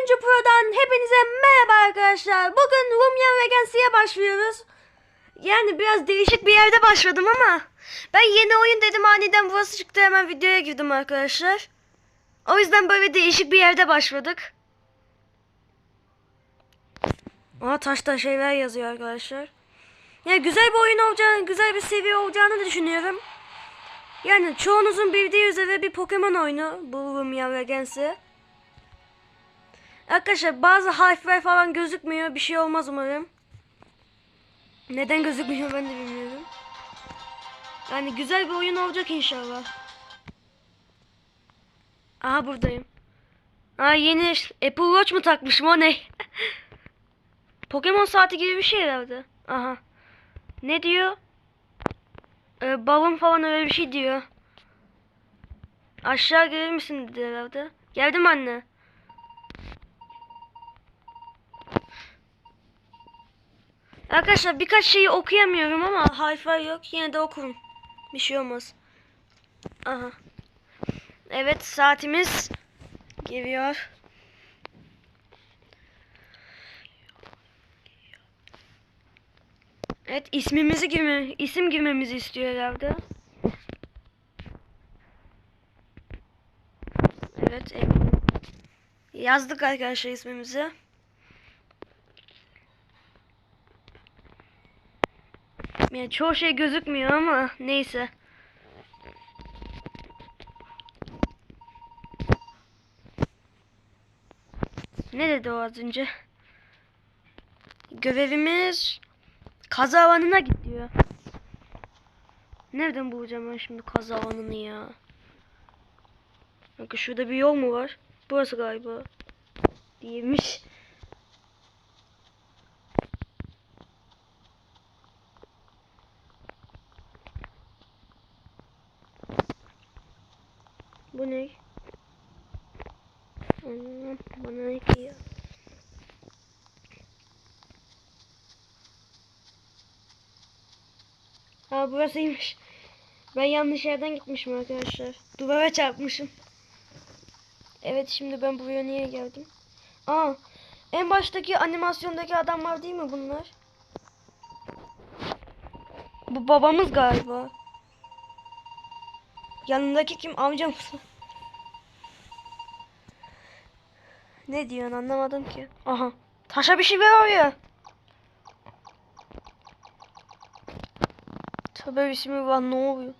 Oyuncu Pro'dan hepinize merhaba arkadaşlar. Bugün Rumyan Regency'ye başlıyoruz. Yani biraz değişik bir yerde başladım ama ben yeni oyun dedim aniden burası çıktı hemen videoya girdim arkadaşlar. O yüzden böyle değişik bir yerde başladık. Aa taşta şeyler yazıyor arkadaşlar. Yani güzel bir oyun olacağını, güzel bir seviye olacağını düşünüyorum. Yani çoğunuzun bildiği üzere bir Pokemon oyunu bu Rumyan Regency. Arkadaşlar bazı harfler falan gözükmüyor. Bir şey olmaz umarım. Neden gözükmüyor ben de bilmiyorum. Yani güzel bir oyun olacak inşallah. Aha buradayım. Aa yeni Apple Watch mu takmışım o ne? Pokemon saati gibi bir şey herhalde. Aha. Ne diyor? Ee, balon falan öyle bir şey diyor. Aşağı gelir misin dedi herhalde. Geldim anne. Arkadaşlar birkaç şeyi okuyamıyorum ama harfler yok. Yine de okurum. Bir şey olmaz. Aha. Evet saatimiz geliyor. Evet ismimizi girme, isim girmemizi istiyor herhalde. Evet. Yazdık arkadaşlar ismimizi. Yani çoğu şey gözükmüyor ama neyse. Ne dedi o az önce? Görevimiz kaza alanına git. Nereden bulacağım ben şimdi kaza alanını ya? Bakın şurada bir yol mu var? Burası galiba. Değilmiş. Ne? Anam bana ne ya? Ha burasıymış. Ben yanlış yerden gitmişim arkadaşlar. Duvara çarpmışım. Evet şimdi ben buraya niye geldim? Aa en baştaki animasyondaki adamlar değil mi bunlar? Bu babamız galiba. Yanındaki kim? Amcam Ne diyorsun anlamadım ki. Aha. Taşa bir şey ver oraya. Tövbe bismillah ne oluyor?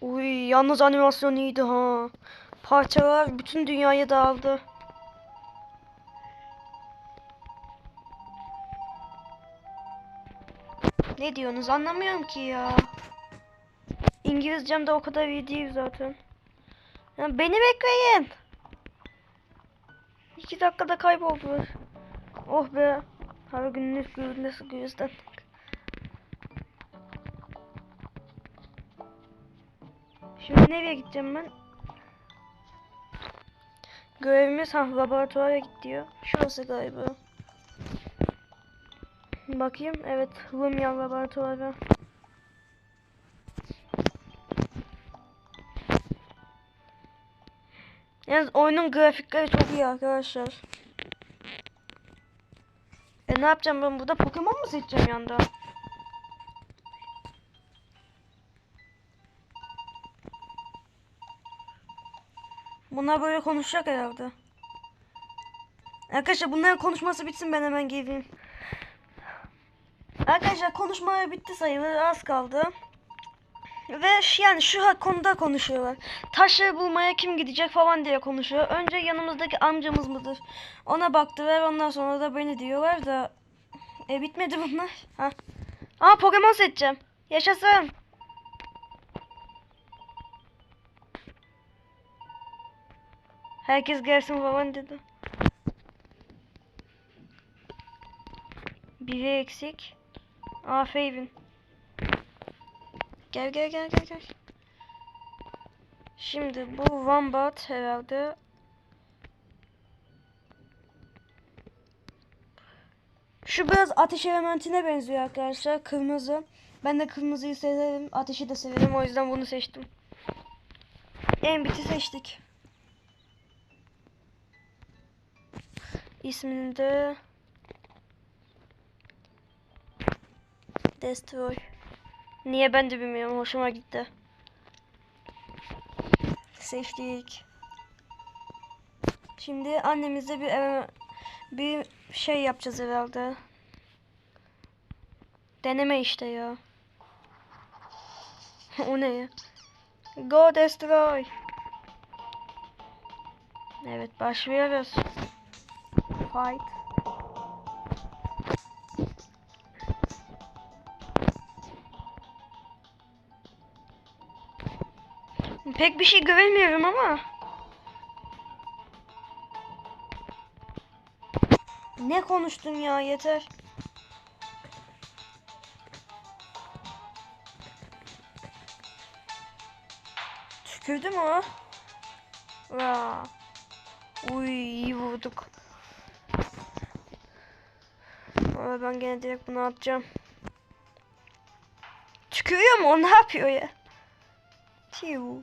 Uy yalnız animasyon iyiydi ha. Parçalar bütün dünyaya dağıldı. Ne diyorsunuz anlamıyorum ki ya. İngilizcem de o kadar iyi değil zaten. Ya beni bekleyin. İki dakikada kayboldular. Oh be. Her günlük nasıl gözden. Şimdi nereye gideceğim ben? Görevimiz ha laboratuvara git diyor. Şurası galiba. Bakayım. Evet. Lumia laboratuvarı. Yalnız oyunun grafikleri çok iyi arkadaşlar. E ne yapacağım ben burada Pokemon mu seçeceğim yanda? Bunlar böyle konuşacak herhalde. Arkadaşlar bunların konuşması bitsin ben hemen geleyim. Arkadaşlar konuşmalar bitti sayılır az kaldı. Ve yani şu konuda konuşuyorlar. Taşları bulmaya kim gidecek falan diye konuşuyor. Önce yanımızdaki amcamız mıdır? Ona baktılar ondan sonra da beni diyorlar da. E bitmedi bunlar. Ha. Aa Pokemon seçeceğim. Yaşasın. Herkes gelsin falan dedi. Biri eksik. Aa Faven. Gel gel gel gel gel. Şimdi bu Wombat herhalde. Şu biraz ateş elementine benziyor arkadaşlar. Kırmızı. Ben de kırmızıyı severim. Ateşi de severim. O yüzden bunu seçtim. En biti seçtik. İsmini de Destroy. Niye ben de bilmiyorum. Hoşuma gitti. Seçtik. Şimdi annemizle bir eve, bir şey yapacağız herhalde. Deneme işte ya. o ne ya? Go destroy. Evet başlıyoruz. Fight. Pek bir şey göremiyorum ama. Ne konuştun ya yeter. Tükürdü mü o? Vaa. Uy iyi vurduk. Ama ben gene direkt bunu atacağım. Tükürüyor mu o ne yapıyor ya? Tiu.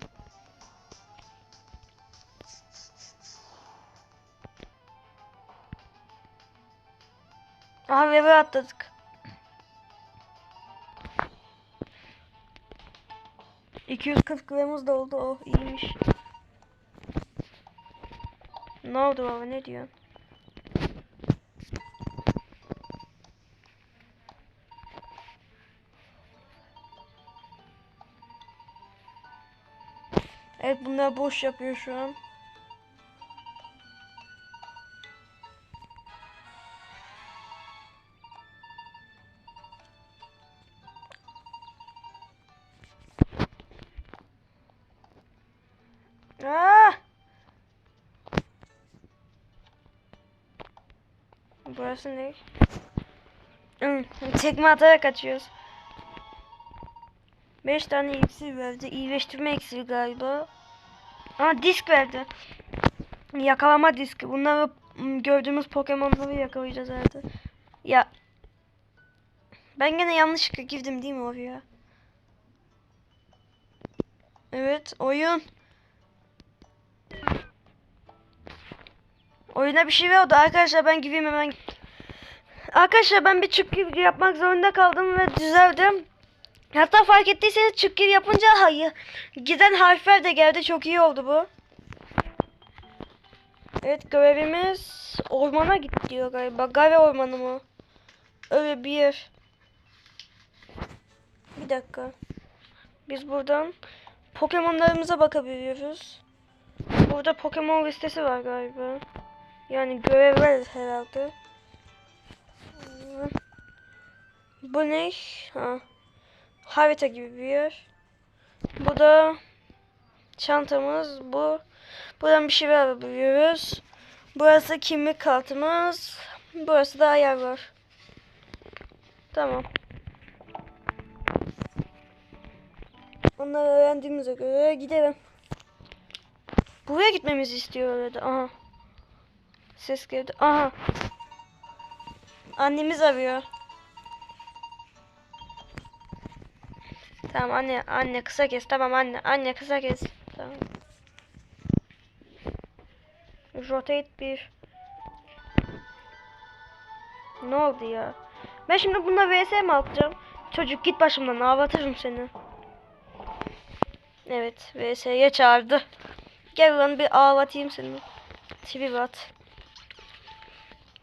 Aha eve atladık. ...240 gramımız da oldu. Oh iyiymiş. Ne oldu baba ne diyorsun? Evet bunlar boş yapıyor şu an. Ne? Hı, Tekme atarak kaçıyoruz. 5 tane iksir verdi. İyileştirme iksiri galiba. Aa disk verdi. Yakalama diski. Bunları m, gördüğümüz Pokemon'ları yakalayacağız herhalde. Ya. Ben gene yanlışlıkla girdim değil mi oraya? Evet oyun. Oyuna bir şey verdi arkadaşlar ben gideyim hemen. Arkadaşlar ben bir çık gibi yapmak zorunda kaldım ve düzeldim. Hatta fark ettiyseniz çık gibi yapınca hayır. Giden harfler de geldi çok iyi oldu bu. Evet görevimiz ormana git diyor galiba. Gave ormanı mı? Öyle bir yer. Bir dakika. Biz buradan Pokemon'larımıza bakabiliyoruz. Burada Pokemon listesi var galiba. Yani görevler herhalde. Bu ne? Ha. Harita gibi bir yer. Bu da çantamız. Bu. Buradan bir şey alabiliyoruz. Burası kimlik kartımız. Burası da ayar var. Tamam. Onları öğrendiğimize göre gidelim. Buraya gitmemizi istiyor öyle Aha. Ses geldi. Aha. Annemiz arıyor. Tamam anne anne kısa kes. Tamam anne anne kısa kes. Tamam. Rotate bir. Ne oldu ya? Ben şimdi bununla vs mi atacağım? Çocuk git başımdan ağlatırım seni. Evet vs'ye çağırdı. Gel lan bir ağlatayım seni. Tweet at.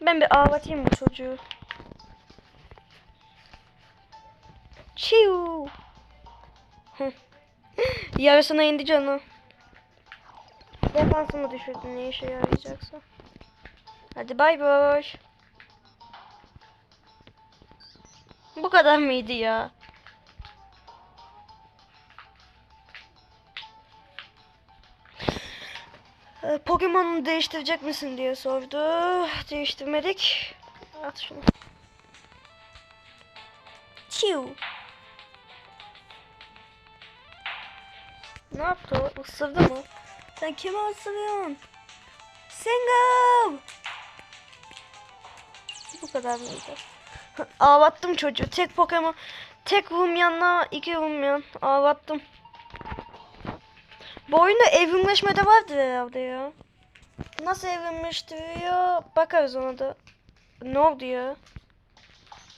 Ben bir ağlatayım bu çocuğu. Çiu. Yarısına indi canım. Defansımı düşürdün ne işe yarayacaksa. Hadi bay bay. Bu kadar mıydı ya? Ee, Pokemon'u değiştirecek misin diye sordu. Değiştirmedik. At şunu. Çiu. Ne yaptı o? Isırdı mı? Sen kimi ısırıyorsun? Single! Bu kadar mıydı? Ağlattım çocuğu. Tek Pokemon. Tek Rumyan'la iki Rumyan. Ağlattım. Bu oyunda evrimleşme de vardır herhalde ya. Nasıl evrilmiştiriyor? Bakarız ona da. Ne oldu ya?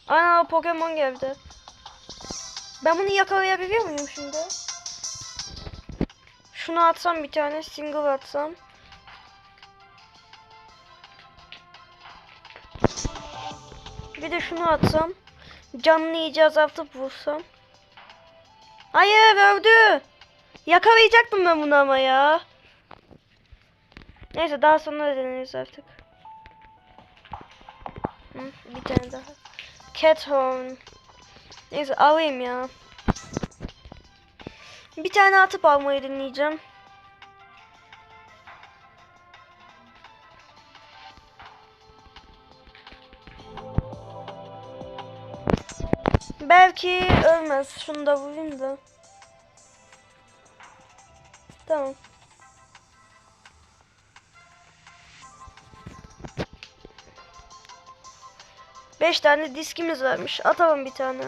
Ana Pokemon geldi. Ben bunu yakalayabiliyor muyum şimdi? Şunu atsam bir tane single atsam. Bir de şunu atsam. Canlı iyice azaltıp vursam. Hayır öldü. Yakalayacaktım ben bunu ama ya. Neyse daha sonra deneriz artık. Hı, bir tane daha. Cat horn. Neyse alayım ya. Bir tane atıp almayı deneyeceğim. Belki ölmez. Şunu da vurayım da. Tamam. Beş tane diskimiz varmış. Atalım bir tane.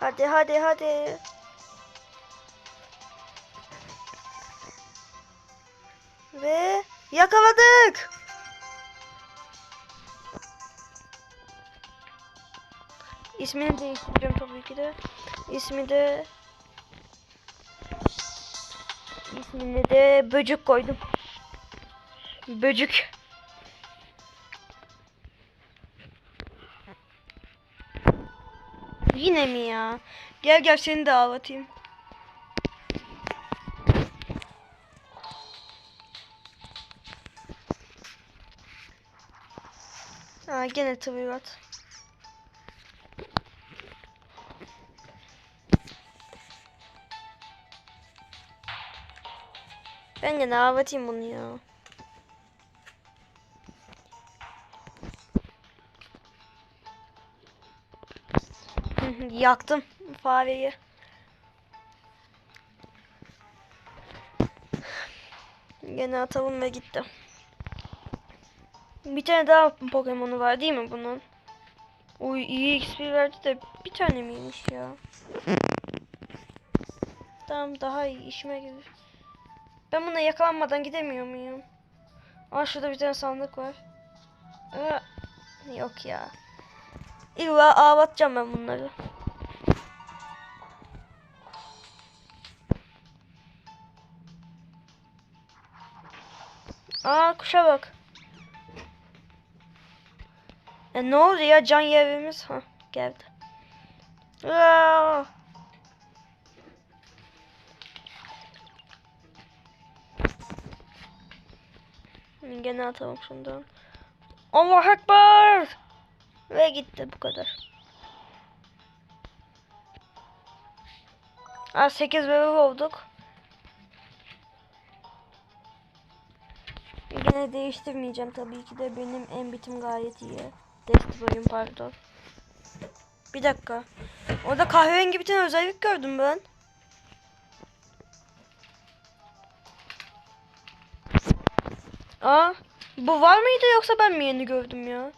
Hadi hadi hadi. Yakaladık. İsmini değiştireceğim tabii ki de. İsmi de İsmini de böcük koydum. Böcük. Yine mi ya? Gel gel seni de ağlatayım. Ha gene tıbırat. Ben gene ağlatayım bunu ya. Yaktım fareyi. Gene atalım ve gitti. Bir tane daha Pokemon'u var değil mi bunun? Uy iyi XP verdi de bir tane miymiş ya? Tamam daha iyi işime gelir. Ben buna yakalanmadan gidemiyor muyum? Aa şurada bir tane sandık var. Aa, yok ya. İlla ağlatacağım ben bunları. Aa kuşa bak. E ne oldu ya can yerimiz? Ha geldi. Aa! Gene atalım şundan. Allah Ekber! Ve gitti bu kadar. Aa 8 bebek olduk. Yine değiştirmeyeceğim tabii ki de benim en bitim gayet iyi. Destroy'um pardon. Bir dakika. Orada kahverengi bir tane özellik gördüm ben. Aa, bu var mıydı yoksa ben mi yeni gördüm ya?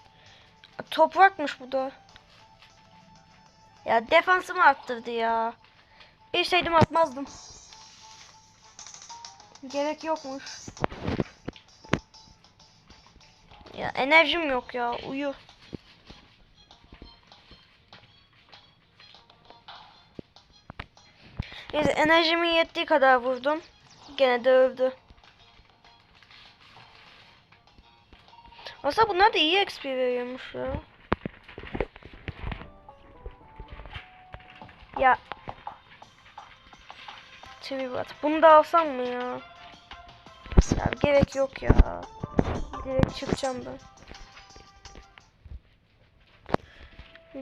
Toprakmış bu da. Ya defansımı arttırdı ya. Bilseydim atmazdım. Gerek yokmuş. Ya enerjim yok ya. Uyu. Neyse enerjimin yettiği kadar vurdum. Gene de öldü. Aslında bunlar da iyi XP veriyormuş ya. Ya. Tribat. Bunu da alsam mı ya? Ya gerek yok ya. Direkt çıkacağım ben.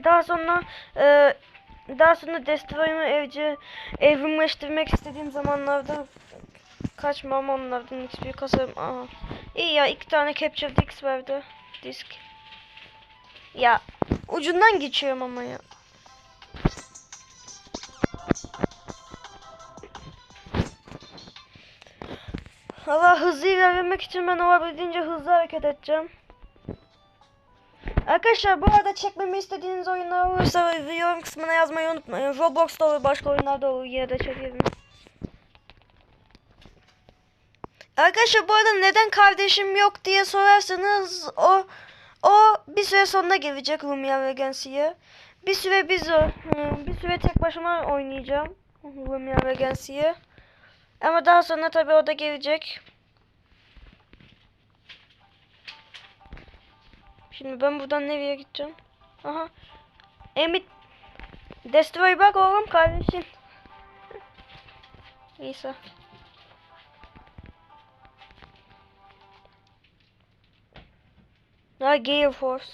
Daha sonra e, daha sonra Destroy'umu evci evrimleştirmek istediğim zamanlarda kaçmam onlardan XP kasarım. Aha. İyi ya iki tane Capture Disc verdi. Disk. Ya ucundan geçiyorum ama ya. Allah hızlı ilerlemek için ben olabildiğince hızlı hareket edeceğim. Arkadaşlar bu arada çekmemi istediğiniz oyunlar olursa yorum kısmına yazmayı unutmayın. Roblox'ta olur, başka oyunlarda olur. Yine de çekerim. Arkadaşlar bu arada neden kardeşim yok diye sorarsanız o o bir süre sonra gelecek Lumia Regency'ye. Bir süre biz o bir süre tek başıma oynayacağım Lumia Regency'ye. Ama daha sonra tabii o da gelecek. Şimdi ben buradan nereye gideceğim? Aha. Emit Destroy bak oğlum kardeşim. Neyse. Ha Gale Force.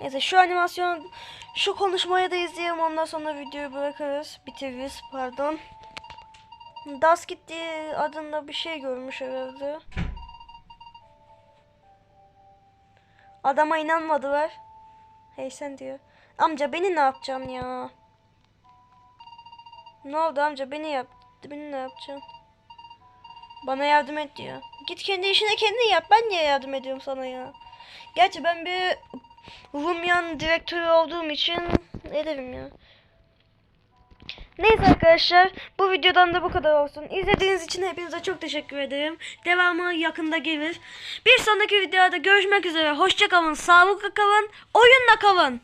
Neyse şu animasyon şu konuşmayı da izleyelim ondan sonra videoyu bırakırız. Bitiririz pardon. Daskit diye adında bir şey görmüş herhalde. Adama inanmadılar. Hey sen diyor. Amca beni ne yapacaksın ya? Ne oldu amca beni yap. Beni ne yapacaksın? Bana yardım et diyor. Git kendi işine kendin yap. Ben niye yardım ediyorum sana ya? Gerçi ben bir Rumyan direktörü olduğum için ederim ya. Neyse arkadaşlar bu videodan da bu kadar olsun. İzlediğiniz için hepinize çok teşekkür ederim. Devamı yakında gelir. Bir sonraki videoda görüşmek üzere. Hoşçakalın, sağlıklı kalın, oyunla kalın.